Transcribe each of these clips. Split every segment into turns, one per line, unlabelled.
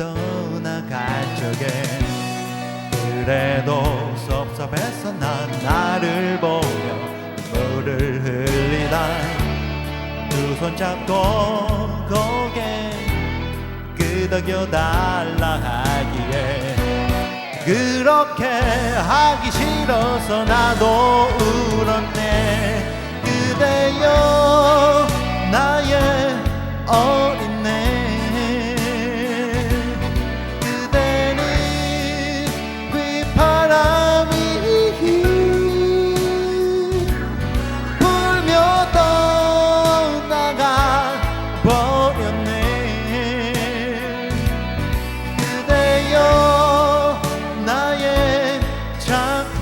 떠나갈 적에 그래도 섭섭해서 난 나를 보며 눈물을 흘리다. 두 손 잡고 고개 끄덕여 달라 하기에 그렇게 하기 싫어서 나도 울었네. 그대여 나의 어린애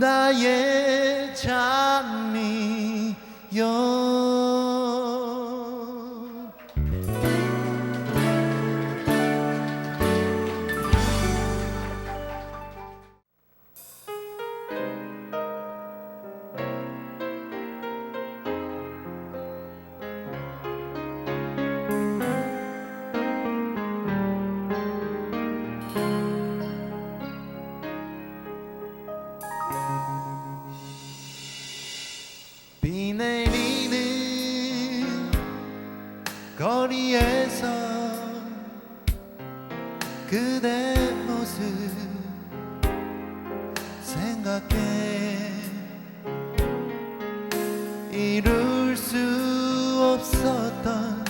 나의 장미여 이룰 수 없었던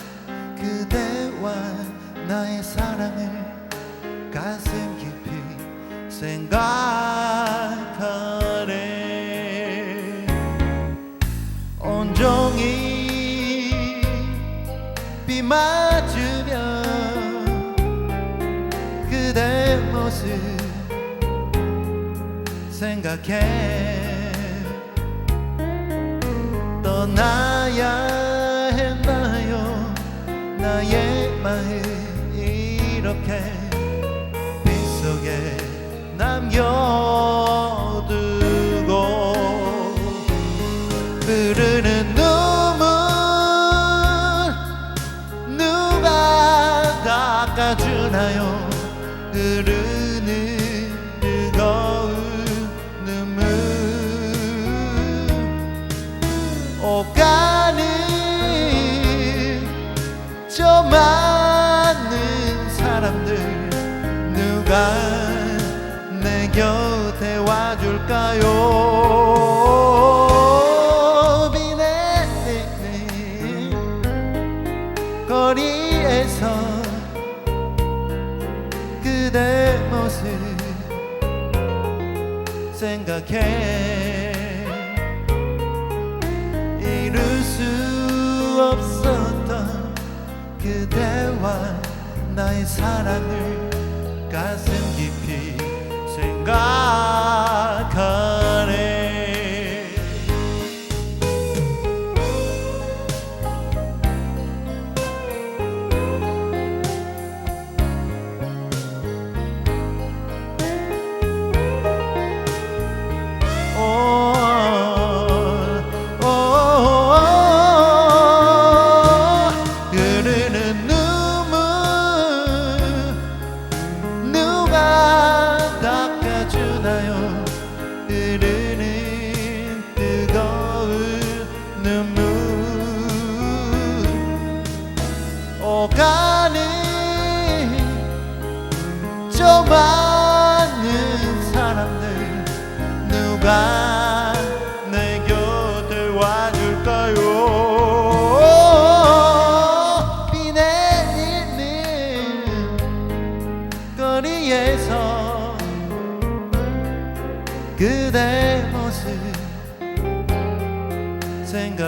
그대와 나의 사랑을 가슴 깊이 생각하네. 온종일 비 맞으며 그대 모습 생각해 떠나야 했나요? 나의 마음 이렇게 빗속에 남겨두고 흐르는 눈물 누가 닦아주나요? 흐르는 많은 사람들 누가 내 곁에 와줄까요? 비 내리는 네, 네. 거리에서 그대 모습 생각해 나의 사랑을 가슴 깊이 생각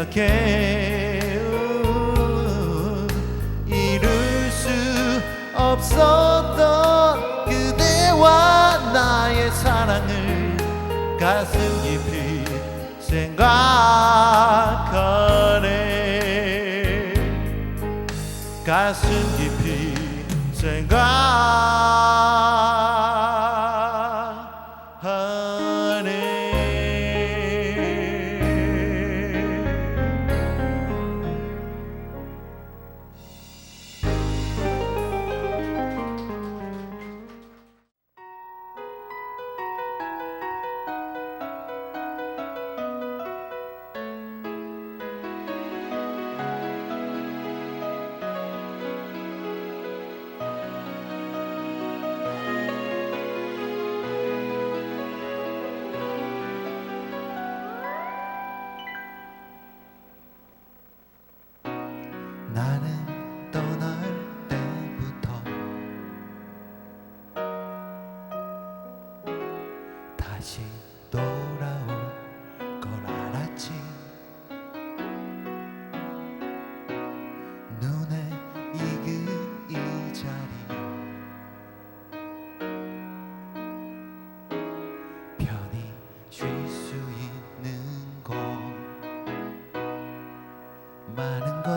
생각해. 이룰 수 없었던 그대와 나의 사랑을 가슴 깊이 생각하네. 가슴 깊이 생각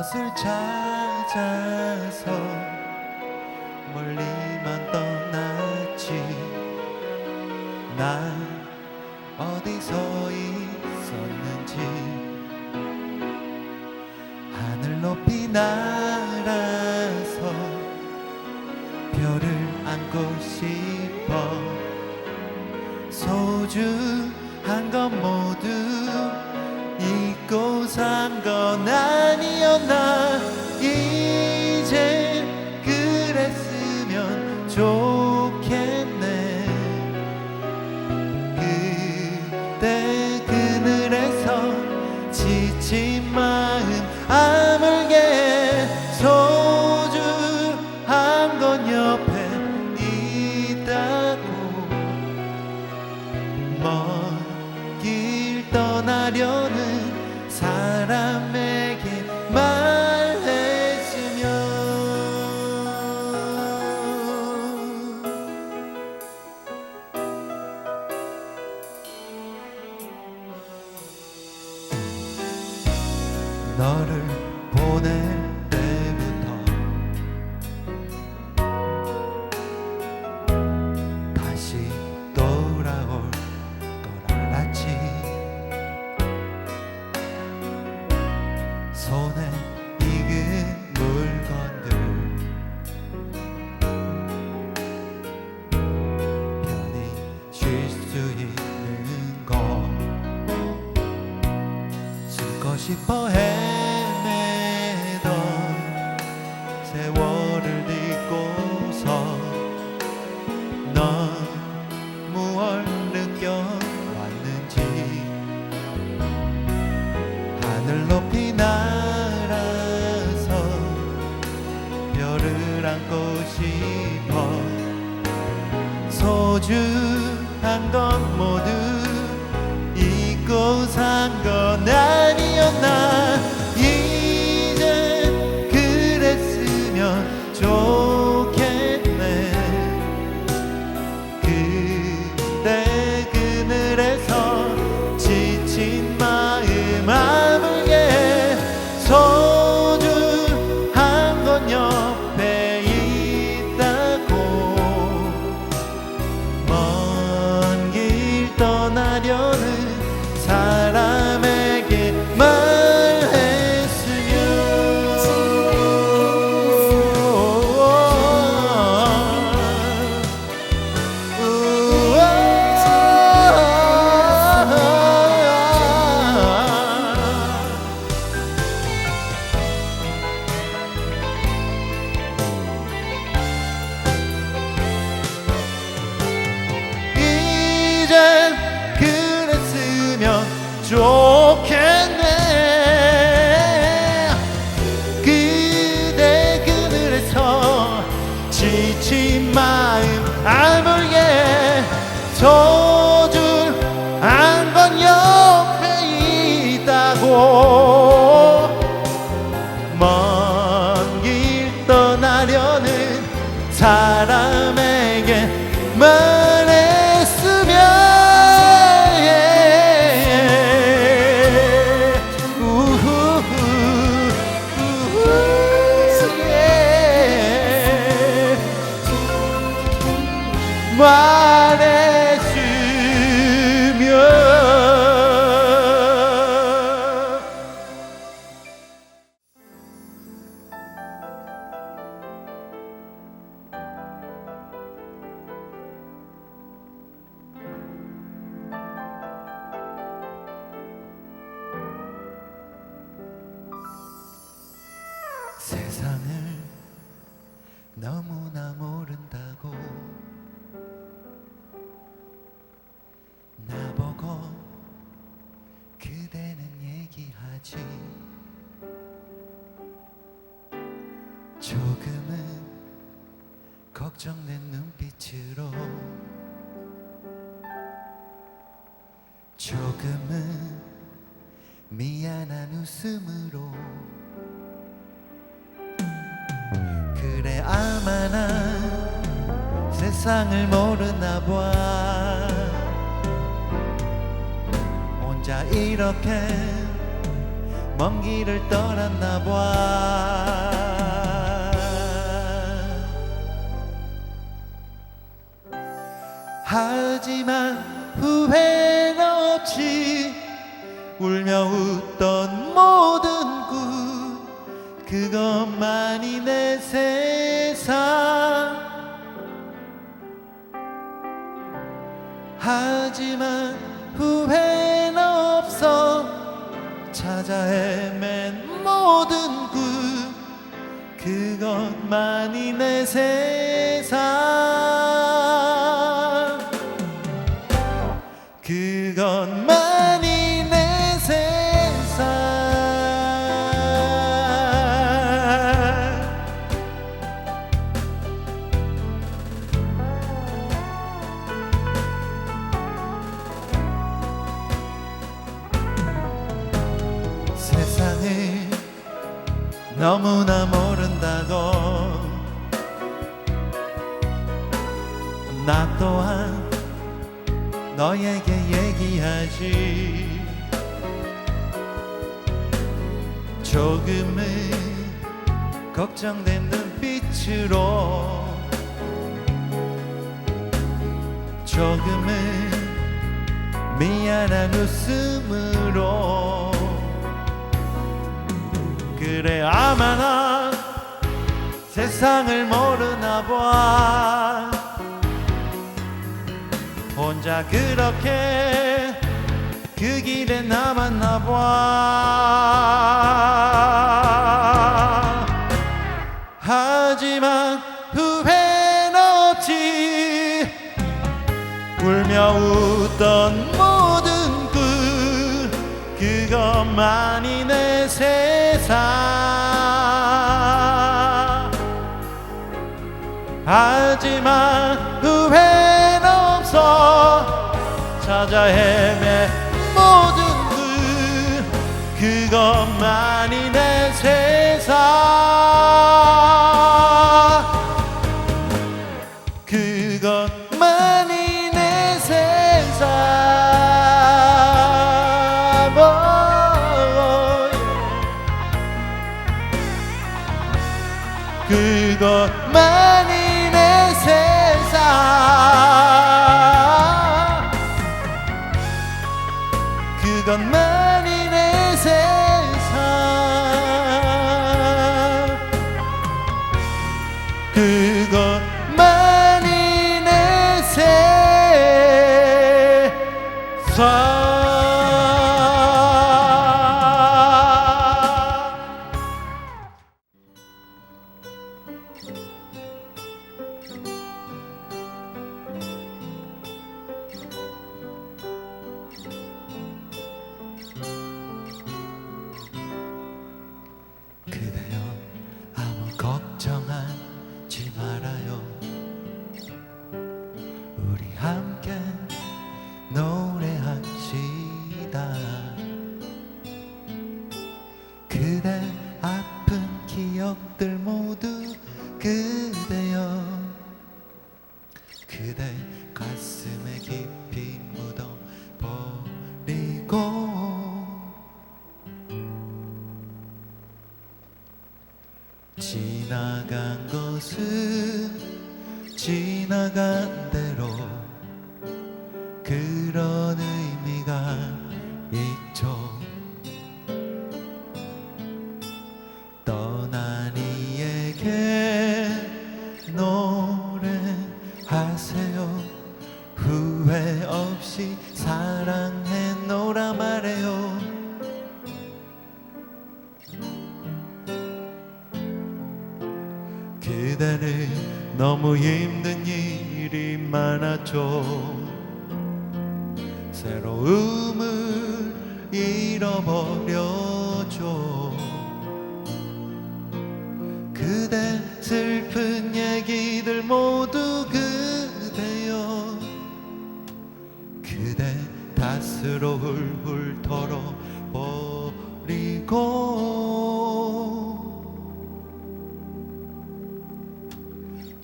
것을 찾아서 멀리만 떠났지. 난 어디서 있었는지. 하늘 높이 날아서 별을 안고 싶어. 소중한 것 모두 난 아니었나? 그 그 걱정된 눈빛으로 조금은 미안한 웃음으로 그래 아마 난 세상을 모르나 봐. 혼자 이렇게 먼 길을 떠났나 봐 하지만 후회는 없지 울며 웃던 모든 꿈 그것만이 내 세상. 하지만 후회는 없어 찾아 헤맨 모든 꿈 그것만이 내 세상 그것만이 내 세상. 세상을 너무나 모른다고 나 또한 너에게 얘기하지. 조금은 걱정된 눈빛으로. 조금은 미안한 웃음으로. 그래 아마 난 세상을 모르나 봐 혼자 그렇게 그 길에 남았나 봐. 하지만 후회는 없지 울며 웃던 모든 꿈 그것만이 내 세상. 하지만 찾아 헤매 모든 그 그것만이 내 세상. 그것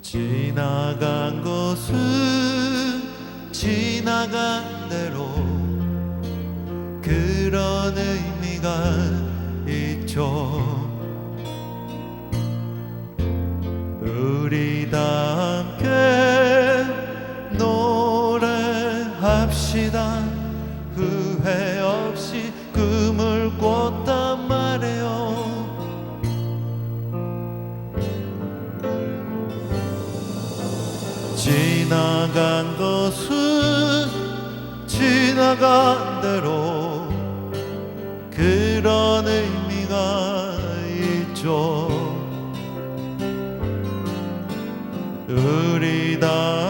지나간 것은 지나간 대로 그런 의미가 있죠. 우리 다 되어간 대로 그런 의미가 있죠. 우리 다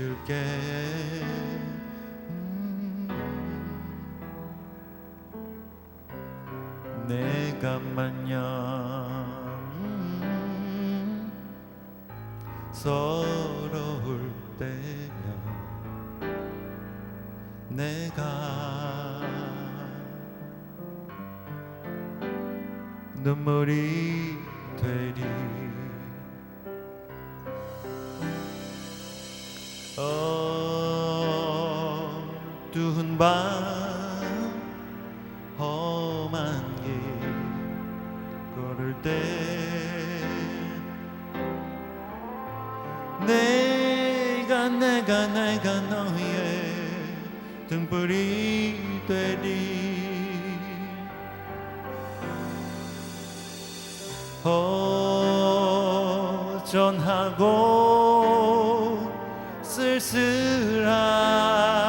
줄게. 음, 내가 만약 음, 서러울 때면 내가 눈물이 허전하고 쓸쓸한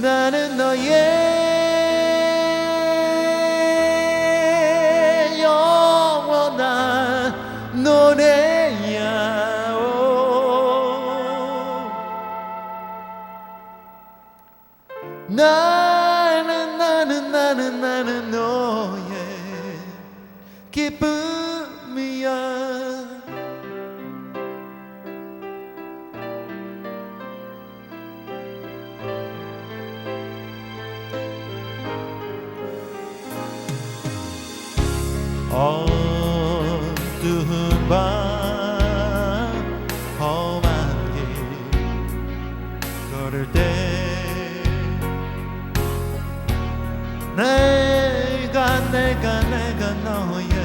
나는 너의 내가 내가 너야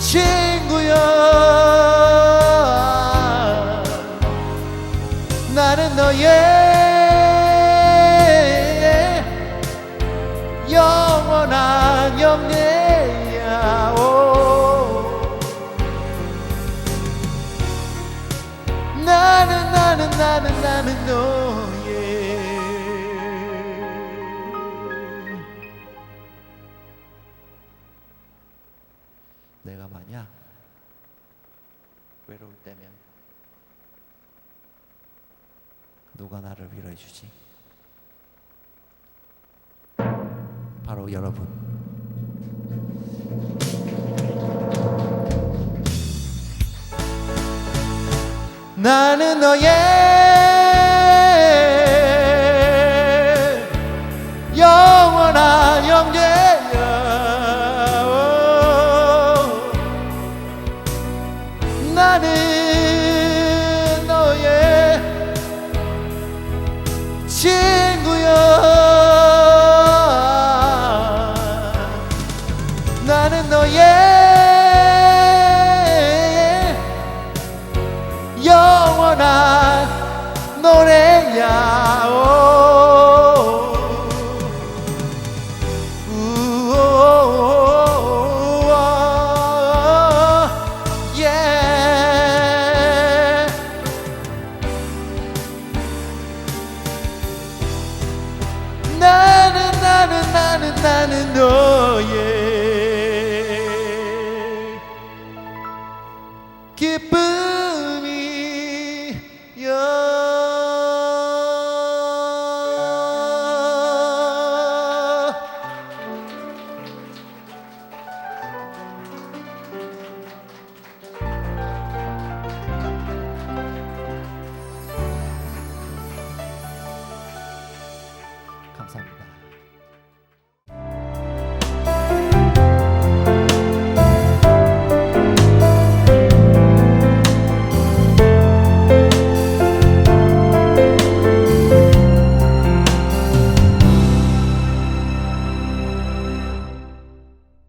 친구여. 나는 너의 해결해 주지? 바로 여러분. 나는 너의 나는 나는 나는 나는 너의